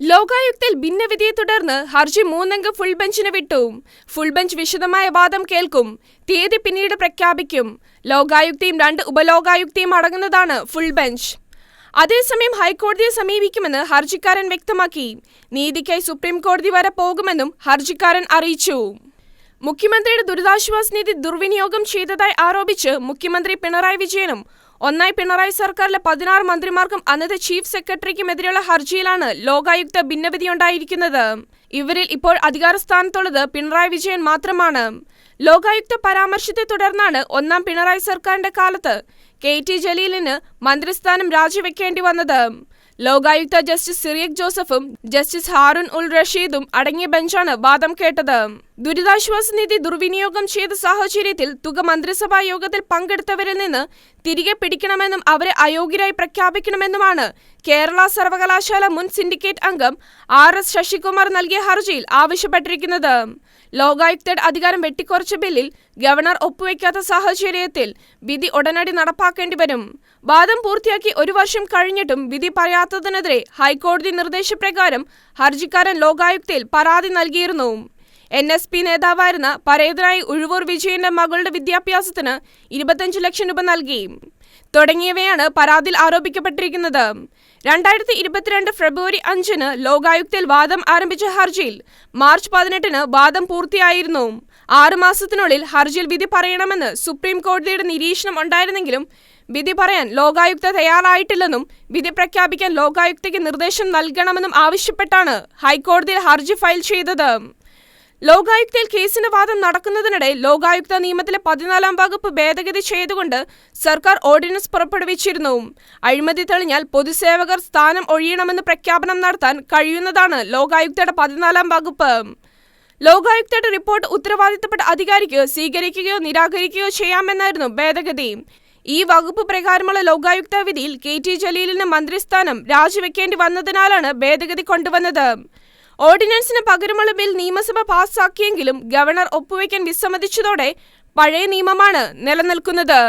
ലോകായുക്തയിൽ ഭിന്നവിധിയെ തുടർന്ന് ഹർജി മൂന്നംഗ ഫുൾ ബെഞ്ചിന് വിട്ടു ഫുൾ ബെഞ്ച് വിശദമായ വാദം കേൾക്കും. തീയതി പിന്നീട് പ്രഖ്യാപിക്കും. ലോകായുക്തയും രണ്ട് ഉപലോകായുക്തയും അടങ്ങുന്നതാണ് ഫുൾ ബെഞ്ച് അതേസമയം ഹൈക്കോടതിയെ സമീപിക്കുമെന്ന് ഹർജിക്കാരൻ വ്യക്തമാക്കി. നീതിക്കായി സുപ്രീം കോടതി വരെ പോകുമെന്നും ഹർജിക്കാരൻ അറിയിച്ചു. മുഖ്യമന്ത്രിയുടെ ദുരിതാശ്വാസ നിധി ദുർവിനിയോഗം ചെയ്തതായി ആരോപിച്ച് മുഖ്യമന്ത്രി പിണറായി വിജയനും ഒന്നായി പിണറായി സർക്കാരിലെ പതിനാറ് മന്ത്രിമാർക്കും അന്നത്തെ ചീഫ് സെക്രട്ടറിക്കുമെതിരെയുള്ള ഹർജിയിലാണ് ലോകായുക്ത ഭിന്നവിധിയുണ്ടായിരിക്കുന്നത് ഇവരിൽ ഇപ്പോൾ അധികാരസ്ഥാനത്തുള്ളത് പിണറായി വിജയൻ മാത്രമാണ്. ലോകായുക്ത പരാമർശത്തെ തുടർന്നാണ് ഒന്നാം പിണറായി സർക്കാരിന്റെ കാലത്ത് കെ ടി ജലീലിന് മന്ത്രിസ്ഥാനം രാജിവെക്കേണ്ടി വന്നത്. ലോകായുക്ത ജസ്റ്റിസ് സിറിയക് ജോസഫും ജസ്റ്റിസ് ഹാറൂൺ ഉൽ റഷീദും അടങ്ങിയ ബെഞ്ചാണ് വാദം കേട്ടത്. ദുരിതാശ്വാസ നിധി ദുർവിനിയോഗം ചെയ്ത സാഹചര്യത്തിൽ തുക മന്ത്രിസഭാ യോഗത്തിൽ പങ്കെടുത്തവരിൽ നിന്ന് തിരികെ പിടിക്കണമെന്നും അവരെ അയോഗ്യരായി പ്രഖ്യാപിക്കണമെന്നുമാണ് കേരള സർവകലാശാല മുൻ സിൻഡിക്കേറ്റ് അംഗം ആർ എസ് ശശികുമാർ നൽകിയ ഹർജിയിൽ ആവശ്യപ്പെട്ടിരിക്കുന്നത്. ലോകായുക്തയുടെ അധികാരം വെട്ടിക്കുറച്ച ബില്ലിൽ ഗവർണർ ഒപ്പുവെക്കാത്ത സാഹചര്യത്തിൽ വിധി ഉടനടി നടപ്പാക്കേണ്ടി വരും. വാദം പൂർത്തിയാക്കി ഒരു വർഷം കഴിഞ്ഞിട്ടും വിധി പറയാത്തതിനെതിരെ ഹൈക്കോടതി നിർദ്ദേശപ്രകാരം ഹർജിക്കാരൻ ലോകായുക്തയിൽ പരാതി നൽകിയിരുന്നു. എൻ എസ് പി നേതാവായിരുന്ന പരേതനായി ഉഴുവൂർ വിജയന്റെ മകളുടെ വിദ്യാഭ്യാസത്തിന് ഇരുപത്തഞ്ച് ലക്ഷം രൂപ നൽകി. തുടങ്ങിയവയാണ് പരാതിയിൽ ആരോപിക്കപ്പെട്ടിരിക്കുന്നത്. രണ്ടായിരത്തി ഇരുപത്തിരണ്ട് ഫെബ്രുവരി അഞ്ചിന് ലോകായുക്തയിൽ വാദം ആരംഭിച്ച ഹർജിയിൽ മാർച്ച് പതിനെട്ടിന് വാദം പൂർത്തിയായിരുന്നു. ആറുമാസത്തിനുള്ളിൽ ഹർജിയിൽ വിധി പറയണമെന്ന് സുപ്രീം കോടതിയുടെ നിരീക്ഷണം ഉണ്ടായിരുന്നെങ്കിലും വിധി പറയാൻ ലോകായുക്ത തയ്യാറായിട്ടില്ലെന്നും വിധി പ്രഖ്യാപിക്കാൻ ലോകായുക്തയ്ക്ക് നിർദ്ദേശം നൽകണമെന്നും ആവശ്യപ്പെട്ടാണ് ഹൈക്കോടതിയിൽ ഹർജി ഫയൽ ചെയ്തത്. ലോകായുക്തയിൽ കേസിന് വാദം നടക്കുന്നതിനിടെ ലോകായുക്ത നിയമത്തിലെ പതിനാലാം വകുപ്പ് ഭേദഗതി ചെയ്തുകൊണ്ട് സർക്കാർ ഓർഡിനൻസ് പുറപ്പെടുവിച്ചിരുന്നു അഴിമതി തെളിഞ്ഞാൽ പൊതുസേവകർ സ്ഥാനം ഒഴിയണമെന്ന് പ്രഖ്യാപനം നടത്താൻ കഴിയുന്നതാണ് ലോകായുക്തയുടെ പതിനാലാം വകുപ്പ്. ലോകായുക്തയുടെ റിപ്പോർട്ട് ഉത്തരവാദിത്തപ്പെട്ട അധികാരിക്ക് സ്വീകരിക്കുകയോ നിരാകരിക്കുകയോ ചെയ്യാമെന്നായിരുന്നു ഭേദഗതി. ഈ വകുപ്പ് പ്രകാരമുള്ള ലോകായുക്ത വിധിയിൽ കെ ടി ജലീലിന് മന്ത്രിസ്ഥാനം രാജിവെക്കേണ്ടി വന്നതിനാലാണ് ഭേദഗതി കൊണ്ടുവന്നത്. ഓർഡിനൻസിന് പകരമുള്ള ബിൽ നിയമസഭ പാസാക്കിയെങ്കിലും ഗവർണർ ഒപ്പുവയ്ക്കാൻ വിസമ്മതിച്ചതോടെ പഴയ നിയമമാണ് നിലനിൽക്കുന്നത്.